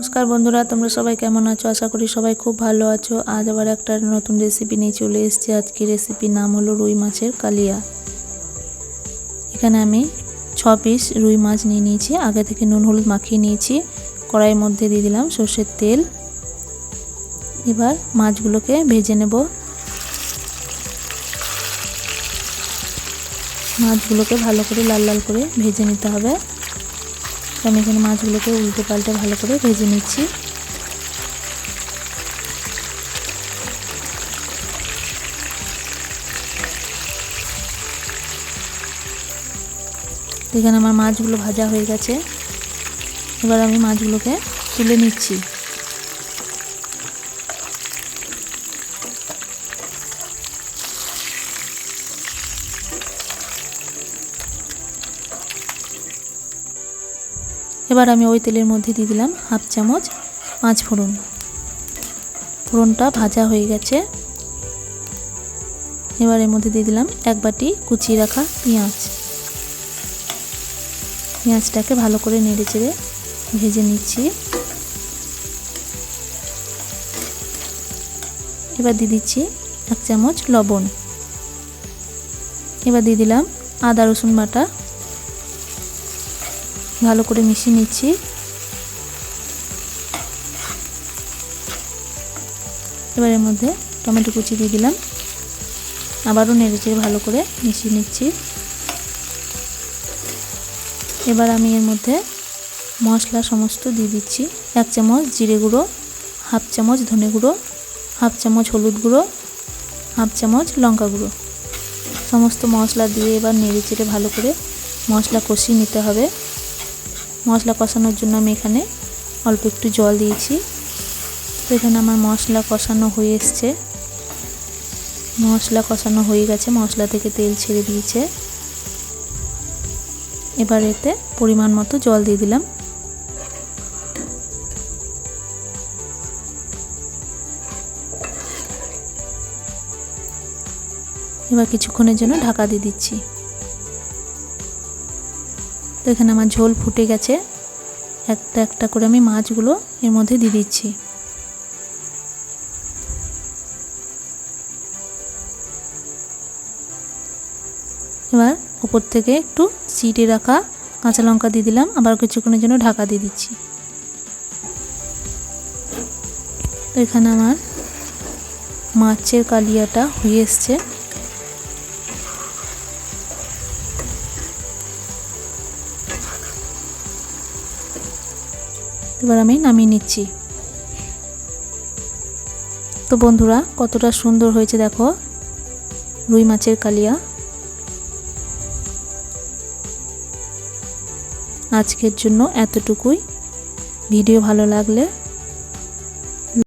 নমস্কার বন্ধুরা, তোমরা সবাই কেমন আছো? আশা করি সবাই খুব ভালো আছো। আজ আবার একটা নতুন রেসিপি নিয়ে চলে এসেছি। আজকে রেসিপির নাম হলো রুই মাছের কালিয়া। এখানে আমি ছ পিস রুই মাছ নিয়ে নিয়েছি। আগে থেকে নুন, হলুদ মাখিয়ে নিয়েছি। কড়াইয়ের মধ্যে দিয়ে দিলাম সর্ষের তেল। এবার মাছগুলোকে ভেজে নেব। মাছগুলোকে ভালো করে লাল লাল করে ভেজে নিতে হবে। আমি এখানে মাছগুলোকে উল্টে পাল্টে ভালো করে ভেজে নিচ্ছি। এখানে আমার মাছগুলো ভাজা হয়ে গেছে। এবার আমি মাছগুলোকে তুলে নিচ্ছি। এবার আমি ওই তেলের মধ্যে দিয়ে দিলাম হাফ চামচ পাঁচ ফোড়ন। ফোড়নটা ভাজা হয়ে গেছে। এবার এর মধ্যে দিয়ে দিলাম এক বাটি কুচিয়ে রাখা পেঁয়াজ। পেঁয়াজটাকে ভালো করে নেড়ে চেড়ে ভেজে নিচ্ছি। এবার দিয়ে দিচ্ছি এক চামচ লবণ। এবার দিয়ে দিলাম আদা রসুন বাটা। ভালো করে মিশিয়ে নিচ্ছি। এবার এর মধ্যে টমেটো কুচি দিয়ে দিলাম। আবারও নেড়ে চেড়ে ভালো করে মিশিয়ে নিচ্ছি। এবার আমি এর মধ্যে মশলা সমস্ত দিয়ে দিচ্ছি। এক চামচ জিরে গুঁড়ো, হাফ চামচ ধনে গুঁড়ো, হাফ চামচ হলুদ গুঁড়ো, হাফ চামচ লঙ্কা গুঁড়ো। সমস্ত মশলা দিয়ে এবার নেড়ে চেড়ে ভালো করে মশলা কষিয়ে নিতে হবে। মশলা কষানোর জন্য আমি এখানে অল্প একটু জল দিয়েছি। তো এখানে আমার মশলা কষানো হয়ে এসছে। মশলা কষানো হয়ে গেছে, মশলা থেকে তেল ছেড়ে দিয়েছে। এবার এতে পরিমাণ মতো জল দিয়ে দিলাম। এবার কিছুক্ষণের জন্য ঢাকা দিয়ে দিচ্ছি। তো এখানে আমার ঝোল ফুটে গেছে। একটা একটা করে আমি মাছগুলো এর মধ্যে দিয়ে দিচ্ছি। এবার উপর থেকে একটু চিটে রাখা কাঁচা লঙ্কা দিয়ে দিলাম, আবার কিছুক্ষণের জন্য ঢাকা দিয়ে দিচ্ছি। তো এখানে আমার মাছের কালিয়াটা হয়ে এসছে। এবার আমি নামিয়ে নিচ্ছি। তো বন্ধুরা, কতটা সুন্দর হয়েছে দেখো, রুই মাছের কালিয়া। আজকের জন্য এতটুকুই। ভিডিও ভালো লাগলে